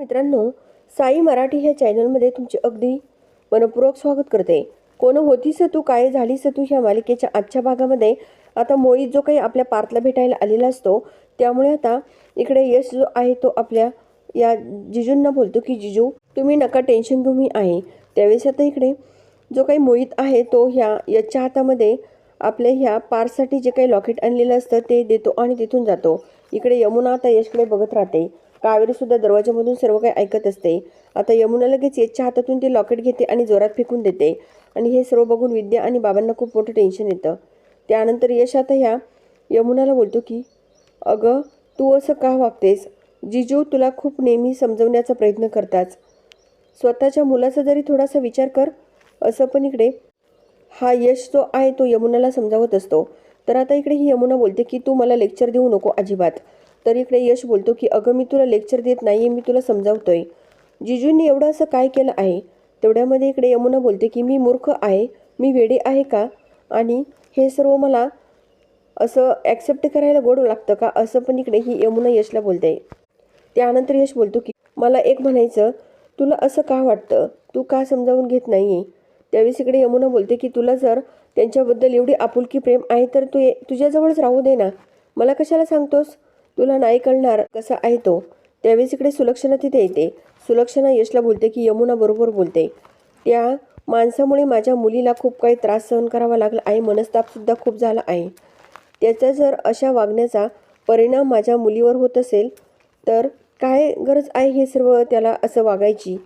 मित्रांनो साई मराठी ह्या चॅनलमध्ये तुमचे अगदी मनपूर्वक स्वागत करते. कोण होतीस तू काय झालीस तू ह्या मालिकेच्या आजच्या भागामध्ये? आता मोहित जो काही आपल्या पार्थला भेटायला आलेला असतो त्यामुळे आता इकडे यश जो आहे तो आपल्या या जिजूंना बोलतो की जिजू तुम्ही नका टेन्शन घेऊ मी आहे. त्यावेळेस आता इकडे जो काही मोहित आहे तो ह्या यशच्या हातामध्ये आपल्या ह्या पारसाठी जे काही लॉकेट आणलेलं असतं ते देतो आणि तिथून जातो. इकडे यमुना आता यशकडे बघत राहते. कावेरी सुद्धा दरवाजामधून सर्व काही ऐकत असते. आता यमुना लगेच यशच्या हातातून ते लॉकेट घेते आणि जोरात फेकून देते. आणि हे सर्व बघून विद्या आणि बाबांना खूप मोठं टेन्शन येतं. त्यानंतर यश आता ह्या यमुनाला बोलतो की अगं तू असं का वागतेस? जिजू तुला खूप नेहमी समजवण्याचा प्रयत्न करताच स्वतःच्या मुलाचा जरी थोडासा विचार कर असं पण इकडे हा यश जो आहे तो यमुनाला समजावत असतो. तर आता इकडे ही यमुना बोलते की तू मला लेक्चर देऊ नको अजिबात. तर इकडे यश बोलतो की अगं मी तुला लेक्चर देत नाही मी तुला समजावतोय. जिजूंनी एवढं असं काय केलं आहे? तेवढ्यामध्ये इकडे यमुना बोलते की मी मूर्ख आहे मी वेडे आहे का? आणि हे सर्व मला असं ॲक्सेप्ट करायला गोड लागतं का? असं पण इकडे ही यमुना यशला बोलते. त्यानंतर यश बोलतो की मला एक म्हणायचं तुला असं का वाटतं? तू का समजावून घेत नाही आहे त्यावेळेस इकडे यमुना बोलते की तुला जर त्यांच्याबद्दल एवढी आपुलकी प्रेम आहे तर तू ये- तुझ्याजवळच राहू दे ना. मला कशाला सांगतोस? तुला नाही कळणार कसा आहे तो. त्यावेळेस इकडे सुलक्षणा तिथे येते. सुलक्षणा यशला बोलते की यमुना बरोबर बोलते. त्या माणसामुळे माझ्या मुलीला खूप काही त्रास सहन करावा लागला आहे. मनस्तापसुद्धा खूप झाला आहे. त्याचा जर अशा वागण्याचा परिणाम माझ्या मुलीवर होत असेल तर काय गरज आहे हे सर्व त्याला असं वागायची?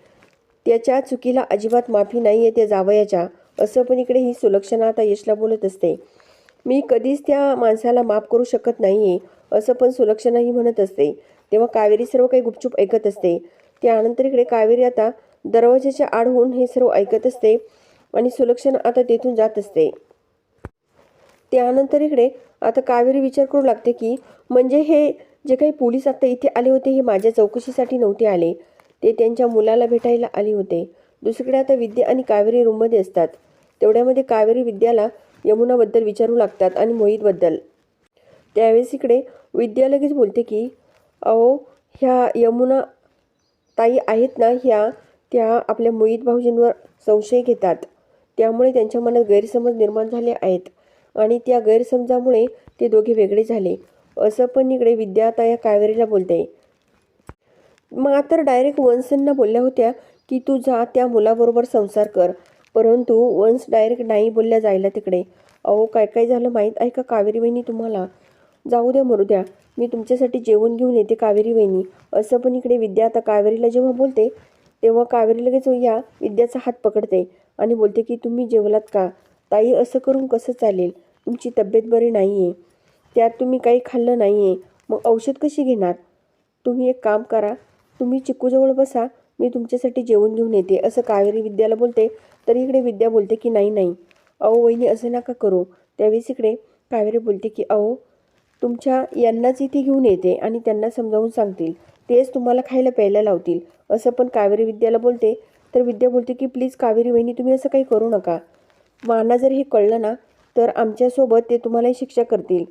त्याच्या चुकीला अजिबात माफी नाही आहे त्या जावयाच्या. असं पण इकडे ही सुलक्षणा आता यशला बोलत असते. मी कधीच त्या माणसाला माफ करू शकत नाही आहे असं पण सुलक्षणाही म्हणत असते. तेव्हा कावेरी सर्व काही गुपचूप ऐकत असते. त्यानंतर इकडे कावेरी आता दरवाजाच्या आड होऊन हे सर्व ऐकत असते आणि सुलक्षणा आता तेथून जात असते. त्यानंतर इकडे आता कावेरी विचार करू लागते की म्हणजे हे जे काही पोलीस आता इथे आले होते हे माझ्या चौकशीसाठी नव्हते आले. ते त्यांच्या मुलाला भेटायला आले होते. दुसरीकडे आता विद्या आणि कावेरी रूममध्ये असतात. तेवढ्यामध्ये कावेरी विद्याला यमुनाबद्दल विचारू लागतात आणि मोहितबद्दल. त्यावेळेस इकडे विद्या लगेच बोलते की अहो ह्या यमुना ताई आहेत ना ह्या त्या आपल्या मोहित भाऊजींवर संशय घेतात. त्यामुळे त्यांच्या मनात गैरसमज निर्माण झाले आहेत आणि त्या गैरसमजामुळे ते दोघे वेगळे झाले. असं पण इकडे विद्या आता या कावेरीला बोलते. मात्र डायरेक्ट वंशना बोलल्या होत्या की तू जा त्या मुलाबरोबर संसार कर. परंतु वंश डायरेक्ट नाही बोलल्या जायला तिकडे. अहो काय काय झालं माहीत आहे का कावेरी बहिणी तुम्हाला? जाऊ द्या मरू द्या मी तुमच्यासाठी जेवण घेऊन येते कावेरी वहिनी. असं पण इकडे विद्या आता कावेरीला जेव्हा बोलते तेव्हा कावेरी लगेच या विद्याचा हात पकडते आणि बोलते की तुम्ही जेवलात का? ताई असं करून कसं चालेल? तुमची तब्येत बरी नाही आहे त्यात तुम्ही काही खाल्लं नाही आहे मग औषध कशी घेणार? तुम्ही एक काम करा तुम्ही चिक्कूजवळ बसा मी तुमच्यासाठी जेवण घेऊन येते. असं कावेरी विद्याला बोलते. तर इकडे विद्या बोलते की नाही नाही. अहो वहिनी असं नका करू. त्यावेळेस इकडे कावेरी बोलते की अहो तुमच्या यांनाच इथे घेऊन येते आणि त्यांना समजावून सांगतील. तेच तुम्हाला खायला प्यायला लावतील. असं पण कावेरी विद्याला बोलते. तर विद्या बोलते की प्लीज कावेरी वहिनी तुम्ही असं काही करू नका. माना जर हे कळलं ना तर आमच्यासोबत ते तुम्हालाही शिक्षा करतील.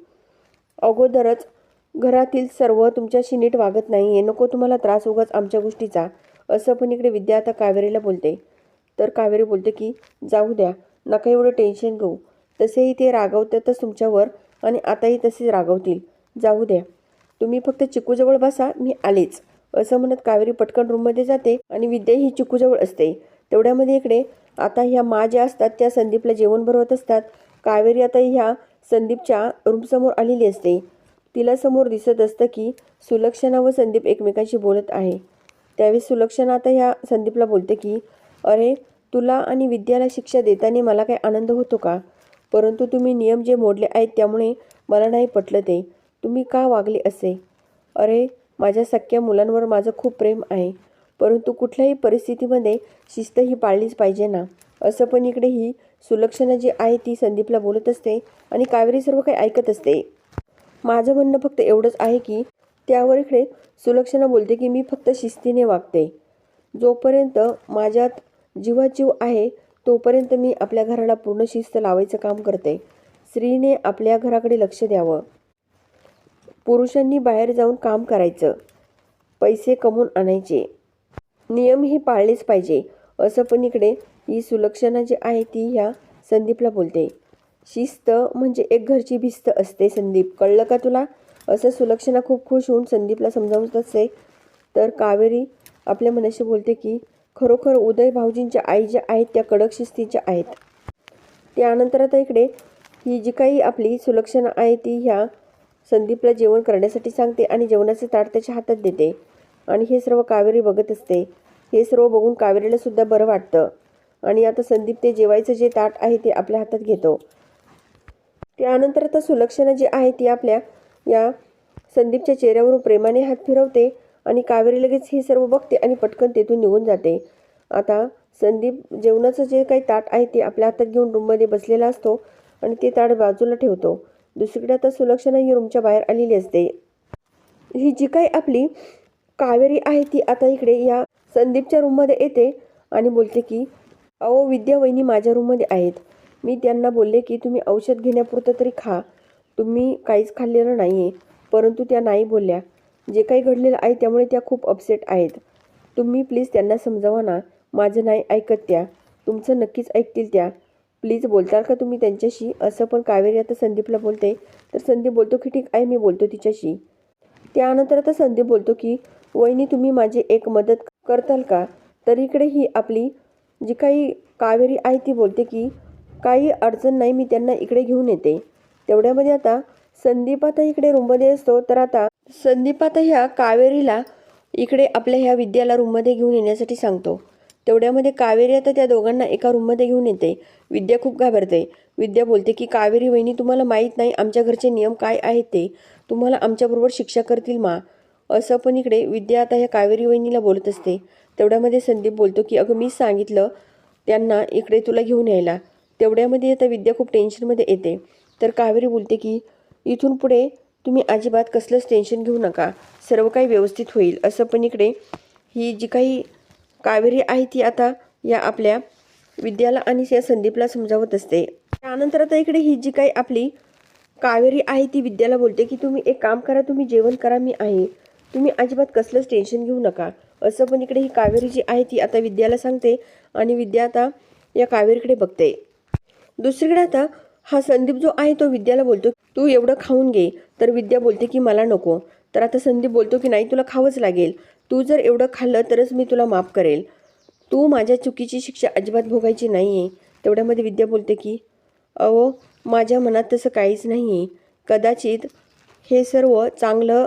अगोदरच घरातील सर्व तुमच्याशी नीट वागत नाही आहे नको तुम्हाला त्रास उगाच आमच्या गोष्टीचा. असं पण इकडे विद्या आता कावेरीला बोलते. तर कावेरी बोलते की जाऊ द्या. नका एवढं टेन्शन घेऊ. तसेही ते रागवतातच तुमच्यावर. आणि आताही तसेच रागवतील. जाऊ द्या. तुम्ही फक्त चिकूजवळ बसा मी आलेच. असं म्हणत कावेरी पटकन रूममध्ये जाते आणि विद्या ही चिकूजवळ असते. तेवढ्यामध्ये इकडे आता ह्या मा ज्या असतात त्या संदीपला जेवण भरवत असतात. कावेरी आता ह्या संदीपच्या रूमसमोर आलेली असते. तिला समोर दिसत असतं की सुलक्षणा व संदीप एकमेकांशी बोलत आहे. त्यावेळी सुलक्षणा आता ह्या संदीपला बोलते की अरे तुला आणि विद्याला शिक्षा देताना मला काही आनंद होतो का? परंतु तुम्ही नियम जे मोडले आहेत त्यामुळे मला नाही पटलं ते. तुम्ही का वागले असे? अरे माझ्या सख्या मुलांवर माझं खूप प्रेम आहे. परंतु कुठल्याही परिस्थितीमध्ये शिस्त ही पाळलीच पाहिजे ना. असं पण इकडे ही सुलक्षणा जी आहे ती संदीपला बोलत असते आणि कावेरी सर्व काही ऐकत असते. माझं म्हणणं फक्त एवढंच आहे की त्यावर इकडे सुलक्षणा बोलते की मी फक्त शिस्तीने वागते. जोपर्यंत माझ्यात जीवाजीव आहे तोपर्यंत मी आपल्या घराला पूर्ण शिस्त लावायचं काम करते. स्त्रीने आपल्या घराकडे लक्ष द्यावं. पुरुषांनी बाहेर जाऊन काम करायचं. पैसे कमवून आणायचे. नियम हे पाळलेच पाहिजे. असं पण इकडे ही सुलक्षणा जी आहे ती ह्या संदीपला बोलते. शिस्त म्हणजे एक घरची भिस्त असते संदीप. कळलं का तुला? असं सुलक्षणा खूप खुश होऊन संदीपला समजावत असते तर कावेरी आपल्या मनाशी बोलते की खरोखर उदय भाऊजींच्या आई ज्या आहेत त्या कडक शिस्तीच्या आहेत. त्यानंतर आता इकडे ही जी काही आपली सुलक्षणा आहे ती ह्या संदीपला जेवण करण्यासाठी सांगते आणि जेवणाचे ताट त्याच्या हातात देते. आणि हे सर्व कावेरी बघत असते. हे सर्व बघून कावेरीला सुद्धा बरं वाटतं. आणि आता संदीप ते जेवायचं जे ताट आहे ते आपल्या हातात घेतो. त्यानंतर आता सुलक्षणा जी आहे ती आपल्या या संदीपच्या चेहऱ्यावरून प्रेमाने हात फिरवते. आणि कावेरी लगेच हे सर्व बघते आणि पटकन तेथून निघून जाते. आता संदीप जेवणाचं जे काही ताट आहे ते आपल्या हातात घेऊन रूममध्ये बसलेला असतो आणि ते ताट बाजूला ठेवतो. दुसरीकडे आता सुलक्षणा ही रूमच्या बाहेर आलेली असते. ही जी काही आपली कावेरी आहे ती आता इकडे या संदीपच्या रूममध्ये येते आणि बोलते की अहो विद्या वहिनी माझ्या रूममध्ये आहेत. मी त्यांना बोलले की तुम्ही औषध घेण्यापुरतं तरी खा. तुम्ही काहीच खाल्लेलं नाही आहे परंतु त्या नाही बोलल्या. जे काही घडलेलं आहे त्यामुळे त्या खूप अपसेट आहेत. तुम्ही प्लीज त्यांना समजावा ना. माझं नाही ऐकत त्या. तुमचं नक्कीच ऐकतील त्या. प्लीज बोलताल का तुम्ही त्यांच्याशी? असं पण कावेरी आता संदीपला बोलते. तर संदीप बोलतो की ठीक आहे मी बोलतो तिच्याशी. त्यानंतर आता संदीप बोलतो की वहिनी तुम्ही माझी एक मदत करताल का? तर इकडे ही आपली जी काही कावेरी आहे ती बोलते की काही अडचण नाही मी त्यांना इकडे घेऊन येते. तेवढ्यामध्ये आता संदीप आता इकडे रूममध्ये असतो. तर आता संदीपाता ह्या कावेरीला इकडे आपल्या ह्या विद्याला रूममध्ये घेऊन येण्यासाठी सांगतो. तेवढ्यामध्ये कावेरी आता त्या दोघांना एका रूममध्ये घेऊन येते. विद्या खूप घाबरते. विद्या बोलते की कावेरी वहिनी तुम्हाला माहीत नाही आमच्या घरचे नियम काय आहेत ते. तुम्हाला आमच्याबरोबर शिक्षा करतील मा. असं पण इकडे विद्या आता ह्या कावेरी वहिनीला बोलत असते. तेवढ्यामध्ये संदीप बोलतो की अगं मीच सांगितलं त्यांना इकडे तुला घेऊन यायला. तेवढ्यामध्ये आता विद्या खूप टेन्शनमध्ये येते. तर कावेरी बोलते की इथून पुढे तुम्ही अजिबात कसलंच टेन्शन घेऊ नका. सर्व काही व्यवस्थित होईल. असं पण इकडे ही जी काही कावेरी आहे ती आता या आपल्या विद्याला आणि या संदीपला समजावत असते. त्यानंतर आता इकडे ही जी काही आपली कावेरी आहे ती विद्याला बोलते की तुम्ही एक काम करा तुम्ही जेवण करा मी आहे. तुम्ही अजिबात कसलंच टेन्शन घेऊ नका. असं पण इकडे ही कावेरी जी आहे ती आता विद्याला सांगते आणि विद्या आता या कावेरीकडे बघते. दुसरीकडे आता हा संदीप जो आहे तो विद्याला बोलतो तू एवढं खाऊन घे. तर विद्या बोलते की मला नको. तर आता संदीप बोलतो की नाही तुला खावंच लागेल. तू जर एवढं खाल्लं तरच मी तुला माफ करेल. तू माझ्या चुकीची शिक्षा अजिबात भोगायची नाही आहे तेवढ्यामध्ये विद्या बोलते की अहो माझ्या मनात तसं काहीच नाही आहे कदाचित हे सर्व चांगलं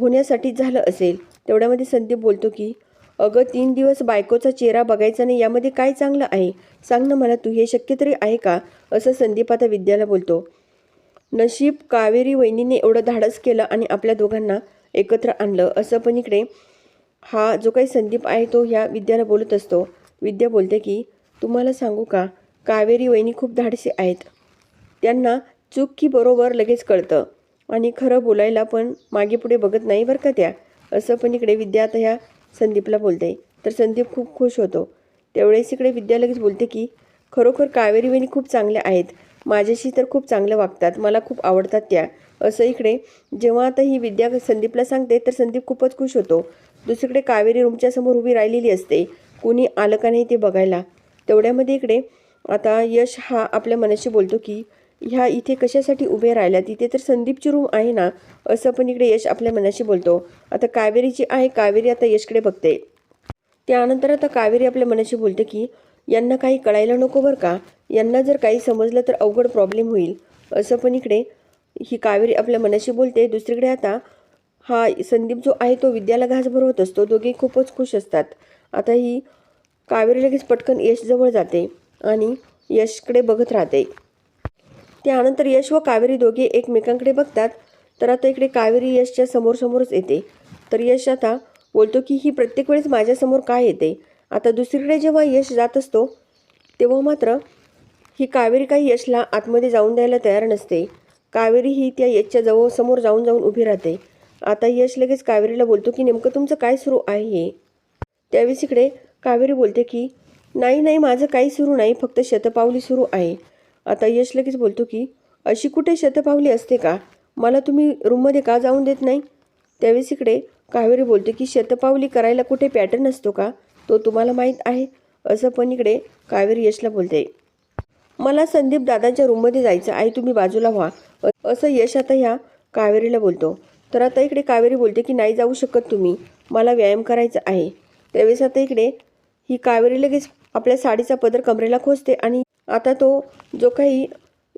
होण्यासाठी झालं असेल. तेवढ्यामध्ये संदीप बोलतो की अगं तीन दिवस बायकोचा चेहरा बघायचा नाही यामध्ये काय चांगलं आहे? सांग ना मला तू हे शक्य तरी आहे का? असं संदीप आता विद्याला बोलतो. नशीब कावेरी वहिनीने एवढं धाडस केलं आणि आपल्या दोघांना एकत्र आणलं. असं पण इकडे हा जो काही संदीप आहे तो ह्या विद्याला बोलत असतो. विद्या बोलते की तुम्हाला सांगू का? कावेरी वहिनी खूप धाडसे आहेत. त्यांना चूक की बरोबर लगेच कळतं. आणि खरं बोलायला पण मागे पुढे बघत नाही बरं का त्या? असं पण इकडे विद्या आता ह्या संदीपला बोलते. तर संदीप खूप खुश होतो. तेवढेच इकडे विद्या लगेच बोलते की खरोखर कावेरी वहिनी खूप चांगल्या आहेत. माझ्याशी तर खूप चांगलं वागतात. मला खूप आवडतात त्या. असं इकडे जेव्हा आता ही विद्या संदीपला सांगते तर संदीप खूपच खुश होतो. दुसरीकडे कावेरी रूमच्या समोर उभी राहिलेली असते. कुणी आलं का नाही ते बघायला. तेवढ्यामध्ये इकडे आता यश हा आपल्या मनाशी बोलतो की ह्या इथे कशासाठी उभे राहिल्या तिथे तर संदीपची रूम आहे ना असं पण इकडे यश आपल्या मनाशी बोलतो. आता कावेरी जी आहे कावेरी आता यशकडे बघते. त्यानंतर आता कावेरी आपल्या मनाशी बोलते की यांना काही कळायला नको बरं का? यांना जर काही समजलं तर अवघड प्रॉब्लेम होईल. असं पण इकडे ही कावेरी आपल्या मनाशी बोलते. दुसरीकडे आता हा संदीप जो आहे तो विद्याला घास भरवत असतो. दोघे खूपच खुश असतात. आता ही कावेरी लगेच पटकन यशजवळ जाते आणि यशकडे बघत राहते. त्यानंतर यश व कावेरी दोघे एकमेकांकडे बघतात. तर आता इकडे कावेरी यशच्या समोरसमोरच येते. तर यश आता बोलतो की ही प्रत्येक वेळेस माझ्यासमोर काय येते? आता दुसरीकडे जेव्हा यश जात असतो तेव्हा मात्र ही कावेरी काही यशला आतमध्ये जाऊन द्यायला तयार नसते. कावेरी ही त्या यशच्या जवळ समोर जाऊन जाऊन उभी राहते. आता यश लगेच कावेरीला बोलतो की नेमकं तुमचं काय सुरू आहे? हे त्यावेळेस इकडे कावेरी बोलते की नाही नाही माझं काही सुरू नाही. फक्त शतपावली सुरू आहे. आता यश लगेच बोलतो की अशी कुठे शतपावली असते का? मला तुम्ही रूममध्ये का जाऊन देत नाही? त्यावेळेस इकडे कावेरी बोलते की शतपावली करायला कुठे पॅटर्न असतो का? तो तुम्हाला माहीत आहे. असं पण इकडे कावेरी यशला बोलते. मला संदीप दादांच्या रूममध्ये जायचं आहे तुम्ही बाजूला व्हा. असं यश आता ह्या कावेरीला बोलतो. तर आता इकडे कावेरी बोलते की नाही जाऊ शकत तुम्ही. मला व्यायाम करायचा आहे. त्यावेळेस आता इकडे ही कावेरी लगेच आपल्या साडीचा पदर कमरेला खोचते आणि आता तो जो काही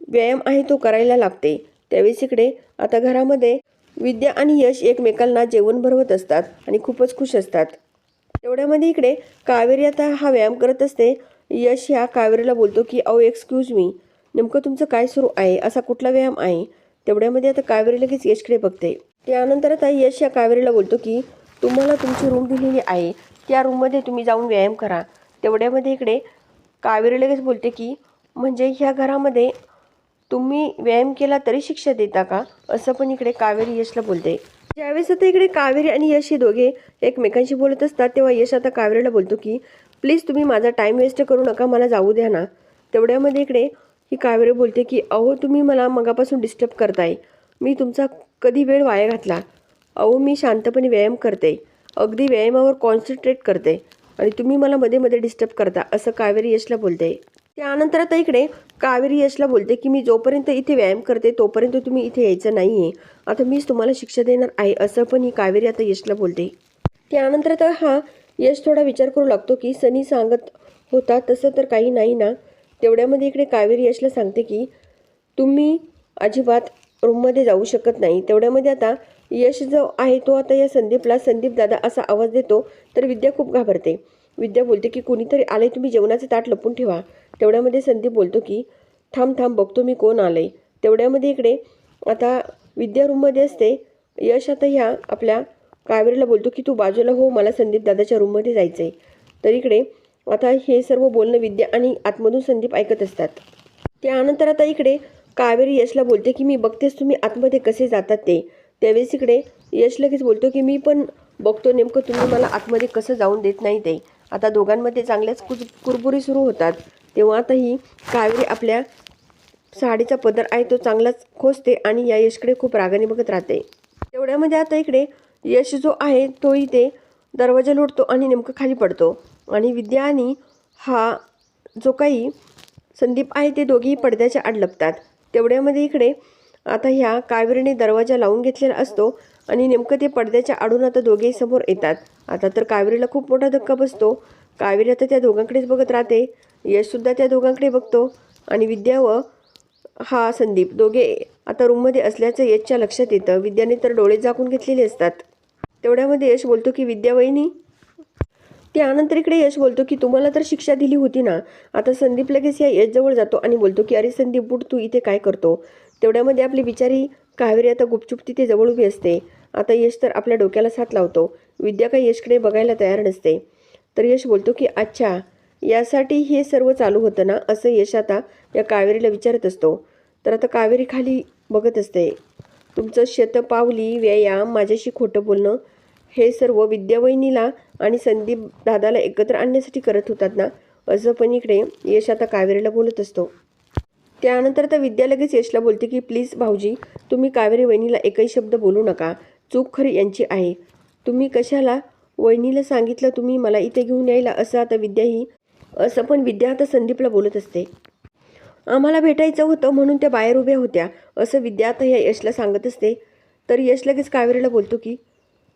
व्यायाम आहे तो करायला लागते. त्यावेळेस इकडे आता घरामध्ये विद्या आणि यश एकमेकांना जेवण भरवत असतात आणि खूपच खुश असतात. तेवढ्यामध्ये इकडे कावेरी आता हा व्यायाम करत असते. यश ह्या कावेरीला बोलतो की अहो एक्सक्यूज मी नेमकं तुमचं काय सुरू आहे? असा कुठला व्यायाम आहे? तेवढ्यामध्ये आता कावेरी लगेच यशकडे बघते. त्यानंतर आता यश या कावेरीला बोलतो की तुम्हाला तुमची रूम दिलेली आहे. त्या रूममध्ये तुम्ही जाऊन व्यायाम करा. तेवढ्यामध्ये इकडे कावेरी लगेच बोलते की म्हणजे ह्या घरामध्ये तुम्ही व्यायाम केला तरी शिक्षा देता का? असं पण इकडे कावेरी यशला बोलते. ज्यावेळेस आता इकडे कावेरी आणि यश हे दोघे एकमेकांशी बोलत असतात तेव्हा यश आता कावेरीला बोलतो की प्लीज तुम्ही माझा टाईम वेस्ट करू नका मला जाऊ द्या ना. तेवढ्यामध्ये इकडे ही कावेरी बोलते की अहो तुम्ही मला मगापासून डिस्टर्ब करताय. मी तुमचा कधी वेळ वाया घातला? अहो मी शांतपणे व्यायाम करते. अगदी व्यायामावर कॉन्सन्ट्रेट करते. आणि तुम्ही मला मध्ये मध्ये डिस्टर्ब करता. असं कावेरी यशला बोलते. त्यानंतर आता इकडे कावेरी यशला बोलते की मी जोपर्यंत इथे व्यायाम करते तोपर्यंत तुम्ही इथे यायचं नाही आहे आता मीच तुम्हाला शिक्षा देणार आहे असं पण ही कावेरी आता यशला बोलते. त्यानंतर आता हा यश थोडा विचार करू लागतो की सनी सांगत होता तसं तर काही नाही ना. तेवढ्यामध्ये इकडे कावेरी यशला सांगते की तुम्ही अजिबात रूममध्ये जाऊ शकत नाही. तेवढ्यामध्ये आता यश जो आहे तो आता या संदीपला संदीप दादा असा आवाज देतो तर विद्या खूप घाबरते. विद्या बोलते की कुणीतरी आले तुम्ही जेवणाचं ताट लपून ठेवा. तेवढ्यामध्ये संदीप बोलतो की थांब थांब बघतो मी कोण आलंय. तेवढ्यामध्ये इकडे आता विद्या रूममध्ये असते. यश आता ह्या आपल्या कावेरीला बोलतो की तू बाजूला हो मला संदीप दादाच्या रूममध्ये जायचं आहे तर इकडे आता हे सर्व बोलणं विद्या आणि आतमधून संदीप ऐकत असतात. त्यानंतर आता इकडे कावेरी यशला बोलते की मी बघतेच तुम्ही आतमध्ये कसे जातात ते. त्यावेळेस इकडे यश लगेच बोलतो की मी पण बघतो नेमकं तुम्ही मला आतमध्ये कसं जाऊन देत नाही ते. आता दोघांमध्ये चांगल्याच कुज कुरबुरी सुरू होतात. तेव्हा आता ही कावेरी आपल्या साडीचा पदर आहे तो चांगलाच खोसते आणि या यशकडे खूप रागाने बघत राहते. तेवढ्यामध्ये आता इकडे यश जो आहे तो इथे दरवाजा लोटतो आणि नेमकं खाली पडतो. आणि विद्या आणि हा जो काही संदीप आहे ते दोघेही पडद्याच्या आड लपतात. तेवढ्यामध्ये इकडे आता ह्या कावेरीने दरवाजा लावून घेतलेला असतो आणि नेमकं ते पडद्याच्या आडून आता दोघेही समोर येतात. आता तर कावेरीला खूप मोठा धक्का बसतो. कावेरी आता त्या दोघांकडेच बघत राहते. यशसुद्धा त्या दोघांकडे बघतो. आणि विद्या व हा संदीप दोघे आता रूममध्ये असल्याचं यशच्या लक्षात येतं. विद्याने तर डोळे झाकून घेतलेले असतात. तेवढ्यामध्ये यश बोलतो की विद्या वहिनी. त्यानंतर इकडे यश बोलतो की तुम्हाला तर शिक्षा दिली होती ना. आता संदीप लगेच या यशजवळ जातो आणि बोलतो की अरे संदीप बुट तू इथे काय करतो? तेवढ्यामध्ये आपली बिचारी कावेरी आता गुपचूप तिथे जवळ उभी असते. आता यश तर आपल्या डोक्याला साथ लावतो. विद्या काही यशकडे बघायला तयार नसते. तर यश बोलतो की अच्छा यासाठी हे सर्व चालू होतं ना? असं यश आता या कावेरीला विचारत असतो. तर आता कावेरी खाली बघत असते. तुमचं शतपावली व्यायाम माझ्याशी खोटं बोलणं हे सर्व विद्यावहिनीला आणि संदीप दादाला एकत्र आणण्यासाठी करत होतात ना? असं पण इकडे यश आता कावेरीला बोलत असतो. त्यानंतर तर विद्या लगेच यशला बोलते की प्लीज भाऊजी तुम्ही कावेरी वहिनीला एकही शब्द बोलू नका. चूक खरी यांची आहे. तुम्ही कशाला वहिनीला सांगितलं तुम्ही मला इथे घेऊन यायला? असं आता विद्या ही असं पण विद्या आता संदीपला बोलत असते. आम्हाला भेटायचं होतं म्हणून त्या बाहेर उभ्या होत्या. असं विद्या आता या यशला सांगत असते. तर यश लगेच कावेरीला बोलतो की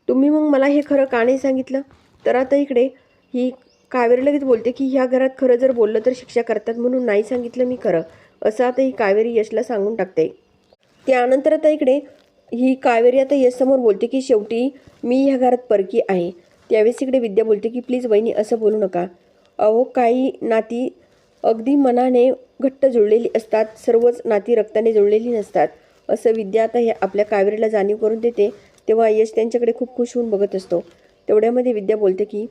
तुम्ही मग मला हे खरं का नाही सांगितलं? तर आता इकडे ही कावेरी लगेच बोलते की ह्या घरात खरं जर बोललं तर शिक्षा करतात म्हणून नाही सांगितलं मी खरं. असं आता ही कावेरी यशला सांगून टाकते. त्यानंतर आता इकडे ही कावेरी आता यशसमोर बोलते की शेवटी मी ह्या घरात परकी आहे. त्यावेळेस इकडे विद्या बोलते की प्लीज वहिनी असं बोलू नका. अहो काही नाती अगदी मनाने घट्ट जुळलेली असतात. सर्वच नाती रक्ताने जुळलेली नसतात. असं विद्या आता हे आपल्या कावेरीला जाणीव करून देते. तेव्हा यश त्यांच्याकडे खूप खुश होऊन बघत असतो. तेवढ्यामध्ये विद्या बोलते की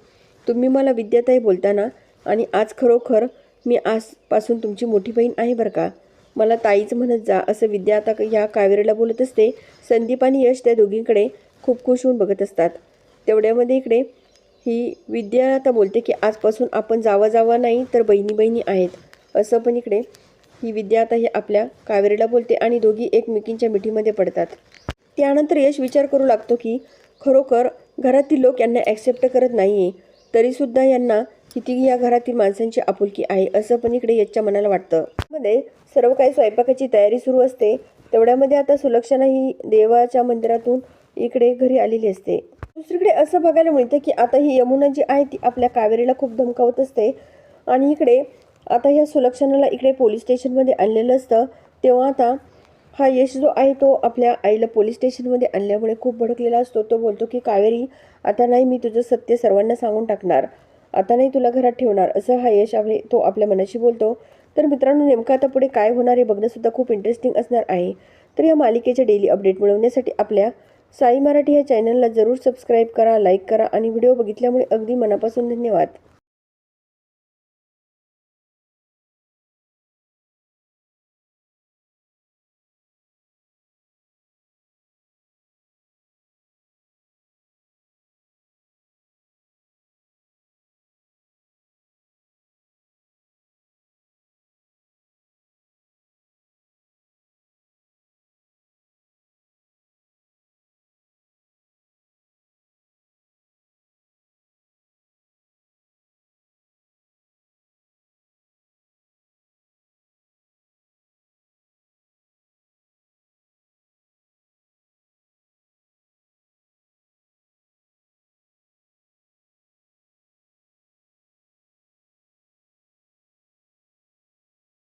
तुम्ही मला विद्याताई बोलताना आणि आज खरोखर मी आजपासून तुमची मोठी बहीण आहे बरं का. मला ताईच म्हणत जा असं विद्या आता ह्या कावेरीला बोलत असते. संदीप आणि यश त्या दोघींकडे खूप खुश होऊन बघत असतात. तेवढ्यामध्ये इकडे ही विद्या आता बोलते की आजपासून आपण जावा जावा नाही तर बहिणी बहिणी आहेत. असं पण इकडे ही विद्या आता ही आपल्या कावेरीला बोलते आणि दोघी एकमेकींच्या मिठीमध्ये पडतात. त्यानंतर यश विचार करू लागतो की खरोखर घरातील लोक यांना ॲक्सेप्ट करत नाही आहे तरीसुद्धा यांना किती या घरातील माणसांची आपुलकी आहे असं पण इकडे याच्या मनाला वाटतं. मध्ये सर्व काही स्वयंपाकाची तयारी सुरू असते. तेवढ्यामध्ये आता सुलक्षणा ही देवाच्या मंदिरातून इकडे घरी आलेली असते. दुसरीकडे असं बघायला मिळतं की आता ही यमुना जी आहे ती आपल्या कावेरीला खूप धमकावत असते. आणि इकडे आता ह्या सुलक्षणाला इकडे पोलीस स्टेशनमध्ये आणलेलं असतं. तेव्हा आता हा यश जो आहे तो आपल्या आईला पोलीस स्टेशनमध्ये आणल्यामुळे खूप भडकलेला असतो. तो बोलतो की कावेरी आता नाही मी तुझं सत्य सर्वांना सांगून टाकणार. आता नाही तुला घरात ठेवणार. असं हा यश आपले तो आपल्या मनाशी बोलतो. तर मित्रांनो नेमकं आता पुढे काय होणार हे बघणंसुद्धा खूप इंटरेस्टिंग असणार आहे. तर या मालिकेचे डेली अपडेट मिळवण्यासाठी आपल्या साई मराठी या चॅनलला जरूर सबस्क्राईब करा लाईक करा आणि व्हिडिओ बघितल्यामुळे अगदी मनापासून धन्यवाद.